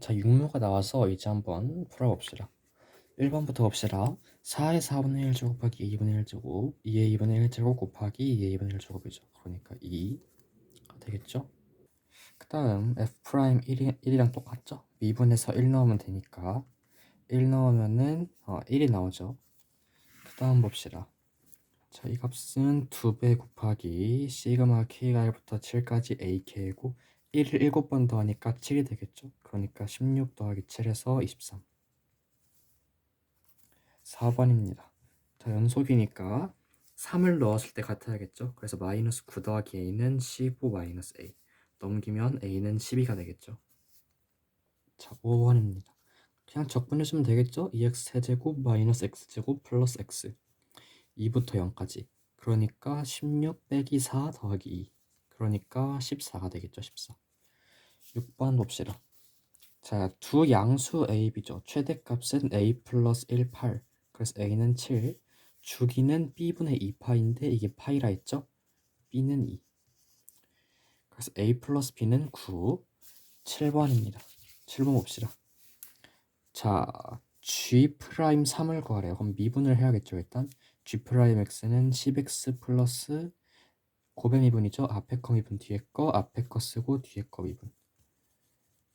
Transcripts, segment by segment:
자, 육모가 나와서 이제 한번 풀어봅시다. 1번부터 봅시다. 4의 4분의 1제곱 곱하기 2분의 1 제곱 2의 2분의 1 제곱 곱하기 2의 2분의 1 제곱이죠. 그러니까 2가 되겠죠? 그 다음 f'1이, 1이랑 똑같죠? 미분해서 1 넣으면 되니까 1 넣으면은 어, 1이 나오죠. 그 다음 봅시다. 자, 이 값은 2배 곱하기 시그마 k가 1부터 7까지 ak고 1을 7번 더하니까 7이 되겠죠. 그러니까 16 더하기 7에서 23. 4번입니다. 자, 연속이니까 3을 넣었을 때 같아야겠죠. 그래서 마이너스 9 더하기 a는 15 마이너스 a. 넘기면 a는 12가 되겠죠. 자, 5번입니다. 그냥 적분해주면 되겠죠? 2x 세제곱 마이너스 x제곱 플러스 x 2부터 0까지 그러니까 16 빼기 4 더하기 2 그러니까 14가 되겠죠 14 6번 봅시다 자, 두 양수 a, b죠 최대값은 a 플러스 1, 8 그래서 a는 7 주기는 b분의 2파인데 이게 파이라 했죠? b는 2 그래서 a 플러스 b는 9 7번입니다 7번 봅시다 자, g 프라임 3을 구하래요. 그럼 미분을 해야겠죠, 일단. g 프라임 x는 10x 플러스 고배 미분이죠. 앞에 거 미분 뒤에 거, 앞에 거 쓰고 뒤에 거 미분.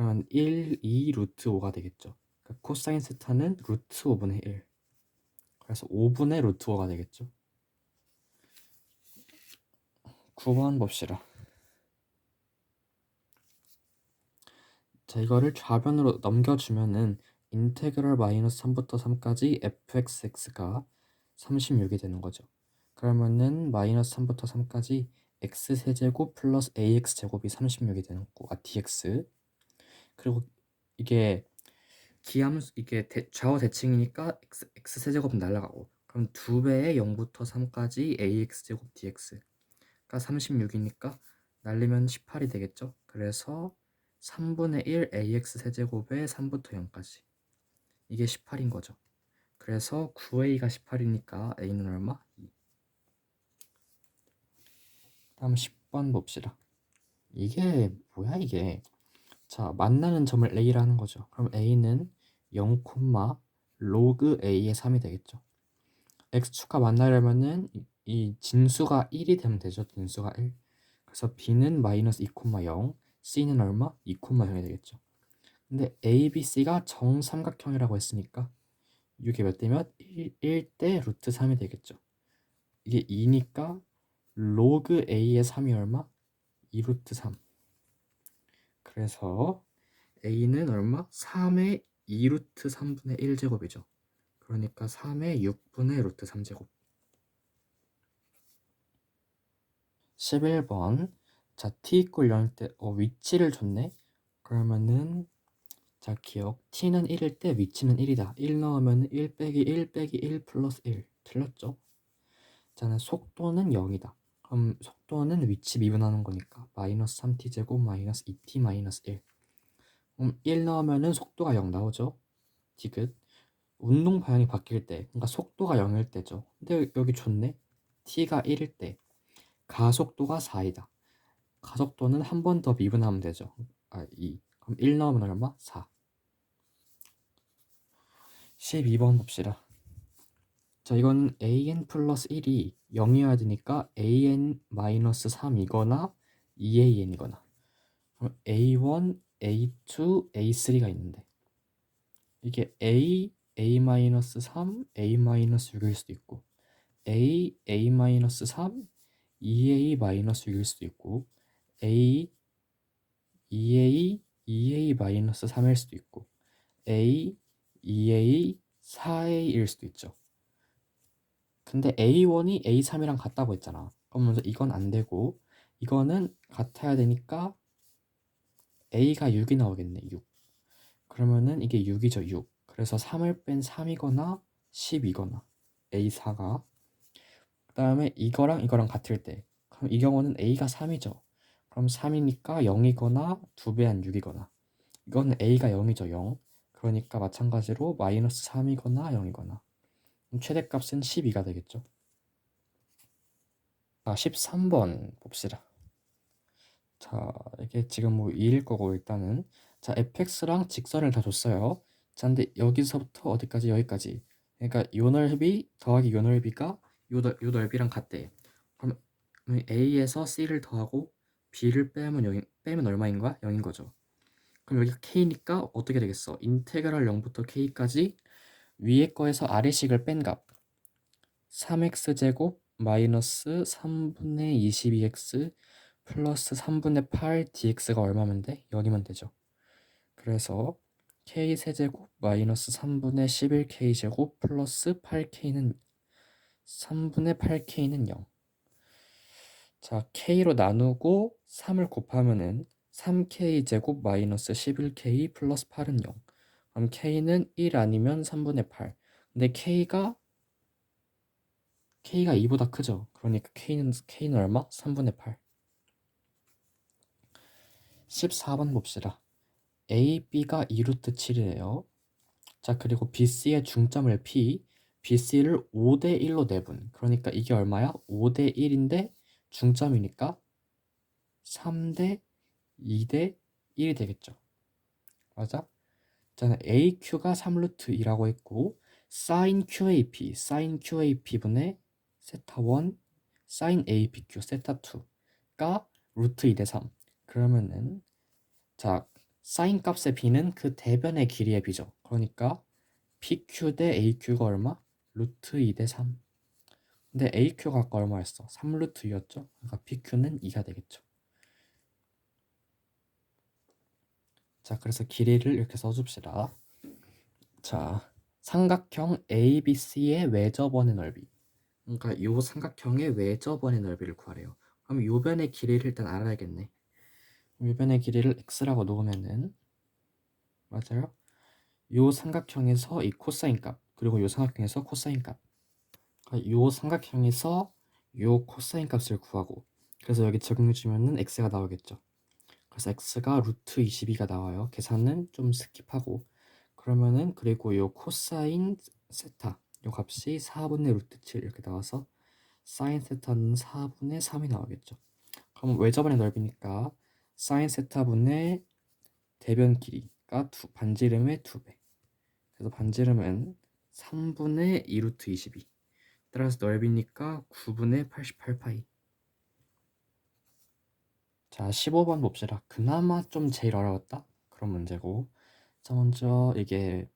35. 자, 먼저 사인 파이 마이너스 세타는 사인 세타, 사인드 사인. 사인이 양수고 이 코사인이 사인이니까 양변을 코사인으로 나눠주면은 탄젠트가 2가 되죠. 그리고 사인이 양수니까 코사인도 양수일 거고 그러면 1, 2 루트 5가 되겠죠. 그러니까 코사인 세타는 루트 5분의 1 그래서 5분의 루트 5가 되겠죠. 9번 봅시다. 자 이거를 좌변으로 넘겨주면은 인테그럴 마이너스 3부터 3까지 fxx가 36이 되는 거죠. 그러면은 마이너스 3부터 3까지 x 세제곱 플러스 ax 제곱이 36이 되는 거고 아 dx 그리고 이게 기함수 이게 대, 좌우 대칭이니까 x, x 세제곱은 날라가고 그럼 두 배의 0부터 3까지 ax 제곱 dx가 36이니까 날리면 18이 되겠죠. 그래서 3분의 1 ax 세제곱에 3부터 0까지 이게 18인 거죠. 그래서 9a가 18이니까 a는 얼마? 2. 다음 10번 봅시다. 이게 뭐야 이게? 자, 만나는 점을 a라는 거죠. 그럼 a는 0, 로그 a의 3이 되겠죠. x축과 만나려면은 이 진수가 1이 되면 되죠. 진수가 1. 그래서 b는 마이너스 2, 0, c는 얼마? 2, 0이 되겠죠. 근데 ABC가 정삼각형이라고 했으니까 이게 몇 대면 1, 대 루트 3이 되겠죠. 이게 2니까 로그 A의 3이 얼마? 2 루트 3. 그래서 A는 얼마? 3의 2 루트 3분의 1제곱이죠. 그러니까 3의 6분의 루트 3제곱. 11번 자 t 이퀄 0일 때 어, 위치를 줬네. 그러면은 자, 기억. t는 1일 때 위치는 1이다. 1 넣으면 1 빼기 1 빼기 1 플러스 1. 틀렸죠? 자, 속도는 0이다. 그럼 속도는 위치 미분하는 거니까 마이너스 3t 제곱 마이너스 2t 마이너스 1. 그럼 1 넣으면은 속도가 0 나오죠? 디귿. 운동 방향이 바뀔 때, 그러니까 속도가 0일 때죠. 근데 여기 좋네. t가 1일 때 가속도가 4이다. 가속도는 한 번 더 미분하면 되죠. 아, 2. 그럼 1 넣으면 얼마? 4. 12번 봅시다. 자, 이건 an 플러스 1이 0이어야 되니까 an 마이너스 3이거나 2an이거나 그럼 a1, a2, a3가 있는데 이게 a, a 마이너스 3, a 마이너스 6일 수도 있고 a, a 마이너스 3, 2a 마이너스 6일 수도 있고 a, 2a, 2a 마이너스 3일 수도 있고 a, 2a, 4a일 수도 있죠. 근데 a1이 a3이랑 같다고 했잖아. 그러면서 이건 안 되고 이거는 같아야 되니까 a가 6이 나오겠네. 6. 그러면은 이게 6이죠. 6. 그래서 3을 뺀 3이거나 10이거나 A4가 그 다음에 이거랑 이거랑 같을 때 그럼 이 경우는 A가 3이죠. 그럼 3이니까 0이거나 2배한 6이거나 이거는 A가 0이죠. 0. 그러니까 마찬가지로 마이너스 3이거나 0이거나 최대값은 12가 되겠죠. 자, 13번 봅시다. 자, 이게 지금 뭐 2일 거고 일단은 자, fx랑 직선을 다 줬어요. 자, 근데 여기서부터 어디까지 여기까지. 그러니까 요 넓이 더하기 요 넓이가 요, 넓, 요 넓이랑 같대. 그럼 a에서 c를 더하고 b를 빼면 여기 빼면 얼마인 거야? 0인 거죠. 그럼 여기가 k니까 어떻게 되겠어? 인테그랄 0부터 k까지 위에 거에서 아래식을 뺀 값. 3x 제곱 마이너스 3분의 22x 플러스 3분의 8 dx가 얼마면 돼? 0이면 되죠. 그래서 k 세제곱 마이너스 3분의 11k 제곱 플러스 8k는 3분의 8k는 0. 자, k로 나누고 3을 곱하면은 3k 제곱 마이너스 11k 플러스 8은 0. 그럼 k는 1 아니면 3분의 8. 근데 k가 k가 2보다 크죠. 그러니까 k는 k는 얼마? 3분의 8. 14번 봅시다. A, B가 2루트 7이에요. 자, 그리고 BC의 중점을 P, BC를 5대 1로 내분. 그러니까 이게 얼마야? 5대 1인데 중점이니까 3대 2대 1이 되겠죠. 맞아? 자, AQ가 3루트 2라고 했고 sin QAP, sin QAP분의 세타 1, sin APQ, 세타 2가 루트 2대 3. 그러면은 자 사인 값의 b는 그 대변의 길이의 b죠. 그러니까 pq 대 aq가 얼마? 루트 2대 3. 근데 aq가 아까 얼마였어? 3루트 2였죠. 그러니까 pq는 2가 되겠죠. 자 그래서 길이를 이렇게 써줍시다. 자 삼각형 ABC의 외접원의 넓이. 그러니까 이 삼각형의 외접원의 넓이를 구하래요. 그럼 요 변의 길이를 일단 알아야겠네. 유변의 길이를 x라고 놓으면은 맞아요? 요 삼각형에서 이 코사인 값 그리고 요 삼각형에서 코사인 값. 그러니까 요 삼각형에서 요 코사인 값을 구하고 그래서 여기 적용해 주면은 x가 나오겠죠. 그래서 x가 루트 22가 나와요. 계산은 좀 스킵하고 그러면은 그리고 요 코사인 세타 요 값이 4분의 루트 7 이렇게 나와서 사인 세타는 4분의 3이 나오겠죠. 그럼 외접원의 넓이니까 사인 세타분의 대변 길이가 두, 반지름의 2배. 그래서 반지름은 3분의 2루트 22. 따라서 넓이니까 9분의 88파이. 자, 15번 봅시다. 그나마 좀 제일 어려웠다? 그런 문제고. 자, 먼저 이게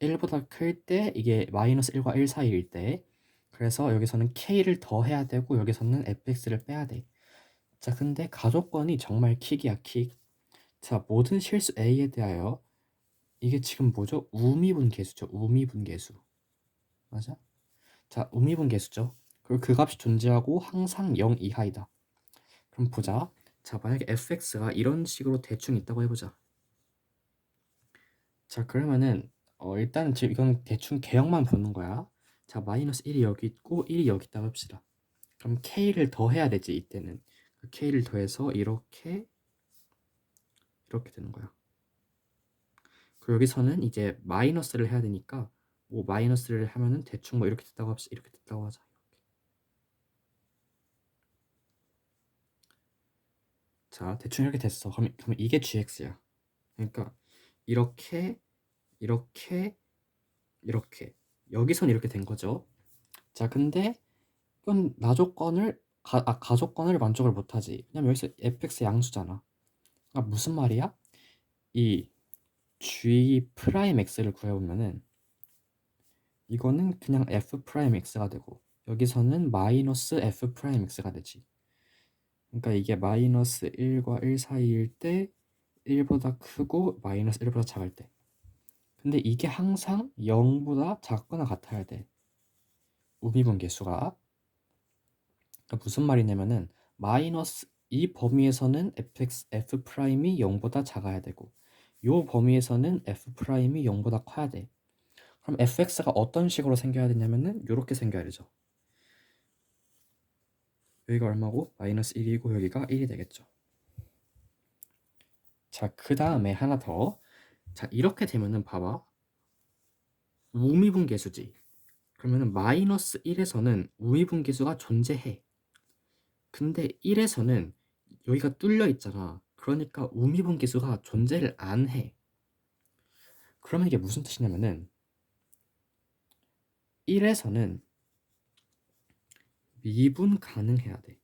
1보다 클 때 이게 마이너스 1과 1 사이일 때 그래서 여기서는 k를 더해야 되고 여기서는 fx를 빼야 돼. 자, 근데 가족권이 정말 킥이야, 킥. 자, 모든 실수 A에 대하여 이게 지금 뭐죠? 우미분 계수죠. 우미분 계수. 맞아? 자, 우미분 계수죠. 그리고 그 값이 존재하고 항상 0 이하이다. 그럼 보자. 자, 만약에 fx가 이런 식으로 대충 있다고 해보자. 자, 그러면은 어, 일단 지금 이건 대충 개형만 보는 거야. 자, 마이너스 1이 여기 있고 1이 여기 있다고 합시다. 그럼 k를 더해야 되지, 이때는. k를 더해서 이렇게 이렇게 되는 거야. 그리고 여기서는 이제 마이너스를 해야 되니까 뭐 마이너스를 하면은 대충 뭐 이렇게 됐다고 합시다. 이렇게 됐다고 하자. 이렇게. 자, 대충 이렇게 됐어. 그럼, 그럼 이게 gx야. 그러니까 이렇게 이렇게 이렇게 여기선 이렇게 된 거죠. 자, 근데 이건 나조건을 가, 아, 가족권을 만족을 못하지. 왜냐면 여기서 fx 양수잖아. 그러니까 무슨 말이야? 이 g 프라임 x를 구해보면은 이거는 그냥 f 프라임 x가 되고 여기서는 마이너스 f 프라임 x가 되지. 그러니까 이게 마이너스 1과 1 사이일 때 1보다 크고 마이너스 1보다 작을 때. 근데 이게 항상 0보다 작거나 같아야 돼. 우미분계수가. 그러니까 무슨 말이냐면은 마이너스 이 범위에서는 fx f 프라임이 0보다 작아야 되고 요 범위에서는 f 프라임이 0보다 커야 돼. 그럼 fx가 어떤 식으로 생겨야 되냐면은 이렇게 생겨야 되죠. 여기가 얼마고? 마이너스 1이고 여기가 1이 되겠죠. 자, 그 다음에 하나 더. 자, 이렇게 되면은 봐봐. 우미분계수지. 그러면은 마이너스 1에서는 우미분계수가 존재해. 근데 1에서는 여기가 뚫려 있잖아. 그러니까 우미분계수가 존재를 안 해. 그러면 이게 무슨 뜻이냐면은 1에서는 미분 가능해야 돼.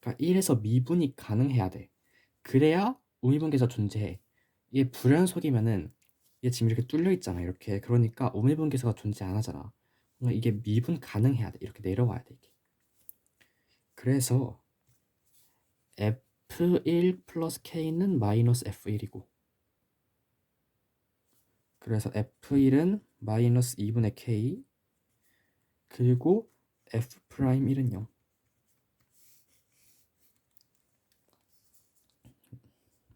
그러니까 1에서 미분이 가능해야 돼. 그래야 우미분계수가 존재해. 이게 불연속이면은 이게 지금 이렇게 뚫려 있잖아. 이렇게. 그러니까 우미분계수가 존재 안 하잖아. 그러니까 이게 미분 가능해야 돼. 이렇게 내려와야 돼. 이게. 그래서 F1 플러스 K는 마이너스 F1이고 그래서 F1은 마이너스 2분의 K 그리고 F 프라임 1은 0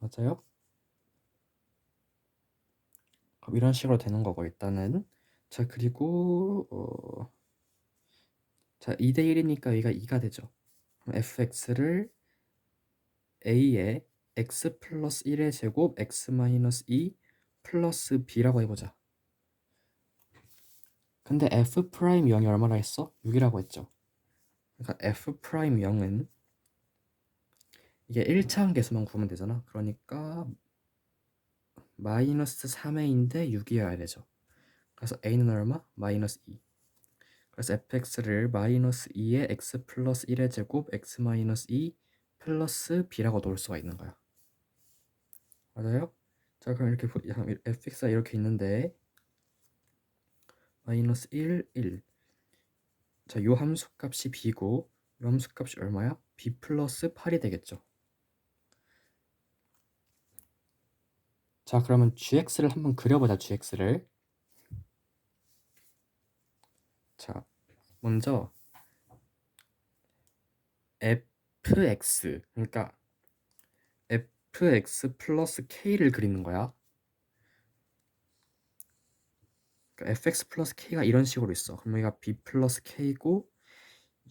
맞아요? 이런 식으로 되는 거고 일단은. 자 그리고 어... 자 2대 1이니까 여기가 2가 되죠. 그럼 fx를 a에 x 플러스 1의 제곱 x 마이너스 2 플러스 b라고 해보자 근데 f 프라임 0이 얼마나 했어? 6이라고 했죠 그러니까 f 프라임 0은 이게 1차원 계수만 구하면 되잖아 그러니까 마이너스 3a인데 6이어야 되죠 그래서 a는 얼마? 마이너스 2 그래서 fx를 마이너스 2의 x 플러스 1의 제곱 x 마이너스 2 플러스 b라고 놓을 수가 있는 거야. 맞아요? 자 그럼 이렇게 fx가 이렇게 있는데 마이너스 1, 1 자, 요 함수 값이 b고 요 함수 값이 얼마야? b 플러스 8이 되겠죠. 자, 그러면 gx를 한번 그려보자, gx를. 자, 먼저 fx 그러니까 fx 플러스 k를 그리는 거야. 그러니까 fx 플러스 k가 이런 식으로 있어. 그럼 여기가 b 플러스 k고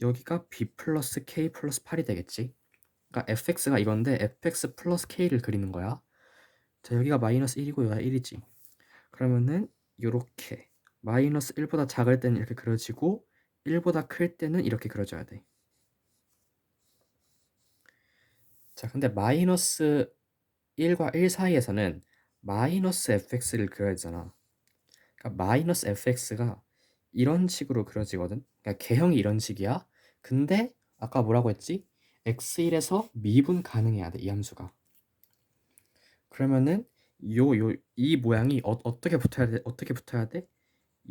여기가 b 플러스 k 플러스 8이 되겠지. 그러니까 fx가 이건데 fx 플러스 k를 그리는 거야. 자 여기가 마이너스 1이고 여기가 1이지. 그러면은 이렇게 마이너스 1보다 작을 때는 이렇게 그려지고 1보다 클 때는 이렇게 그려줘야 돼. 자, 근데 마이너스 1과 1 사이에서는 마이너스 fx를 그려야 되잖아. 그러니까 마이너스 fx가 이런 식으로 그려지거든. 그러니까 개형이 이런 식이야. 근데 아까 뭐라고 했지? x1에서 미분 가능해야 돼, 이 함수가. 그러면은 요 요 이 모양이 어, 어떻게 붙어야 돼? 어떻게 붙어야 돼?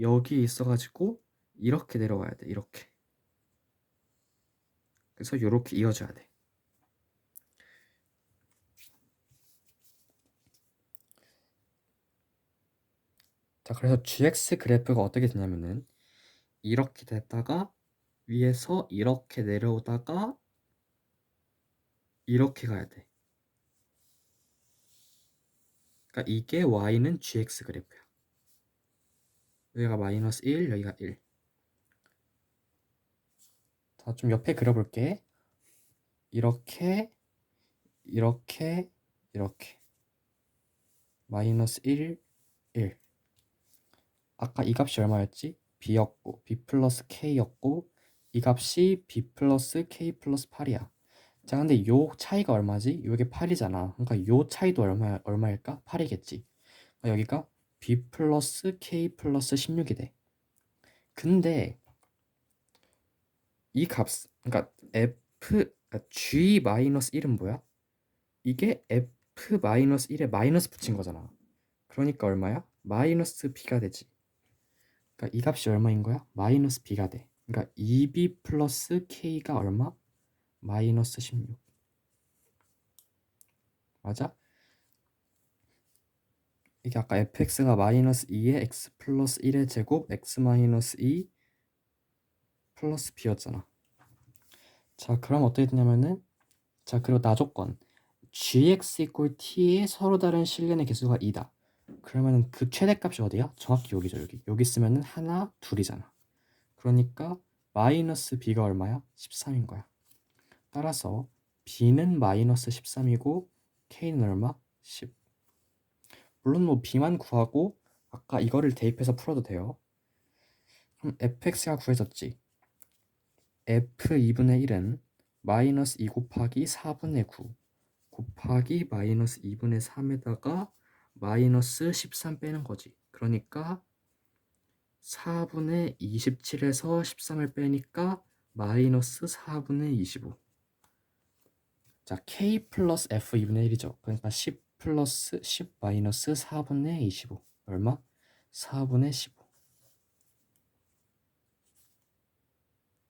여기 있어 가지고 이렇게 내려와야 돼. 이렇게. 그래서 이렇게 이어져야 돼. 자, 그래서 GX 그래프가 어떻게 되냐면은 이렇게 됐다가 위에서 이렇게 내려오다가 이렇게 가야 돼. 그러니까 이게 Y는 GX 그래프야. 여기가 마이너스 1, 여기가 1. 자, 좀 옆에 그려볼게. 이렇게, 이렇게, 이렇게. 마이너스 1, 1. 아까 이 값이 얼마였지? b였고, b 플러스 k였고, 이 값이 b 플러스 k 플러스 8이야. 자, 근데 요 차이가 얼마지? 요게 8이잖아. 그러니까 요 차이도 얼마, 얼마일까? 8이겠지. 그러니까 여기가 b 플러스 k 플러스 16이 돼. 근데 이 값, 그러니까 f, 그러니까 g 마이너스 1은 뭐야? 이게 f 마이너스 1에 마이너스 붙인 거잖아. 그러니까 얼마야? 마이너스 b가 되지. 그러니까 이 값이 얼마인 거야? 마이너스 b가 돼. 그러니까 2b 플러스 k가 얼마? 마이너스 16. 맞아? 이게 아까 fx가 마이너스 2에 x 플러스 1의 제곱 x 마이너스 2 플러스 b였잖아. 자, 그럼 어떻게 되냐면은 자, 그리고 나조건 gx 이꼴 t의 서로 다른 실근의 개수가 2다. 그러면은 그 최대값이 어디야? 정확히 여기죠 여기 여기 쓰면은 하나 둘이잖아 그러니까 마이너스 b가 얼마야? 13인 거야 따라서 b는 마이너스 13이고 k는 얼마? 10 물론 뭐 b만 구하고 아까 이거를 대입해서 풀어도 돼요 그럼 fx가 구해졌지 f 2분의 1은 마이너스 2 곱하기 4분의 9 곱하기 마이너스 2분의 3에다가 마이너스 13 빼는 거지. 그러니까 4분의 27에서 13을 빼니까 마이너스 4분의 25. 자, k 플러스 f 2분의 1이죠. 그러니까 10 플러스 10 마이너스 4분의 25. 얼마? 4분의 15.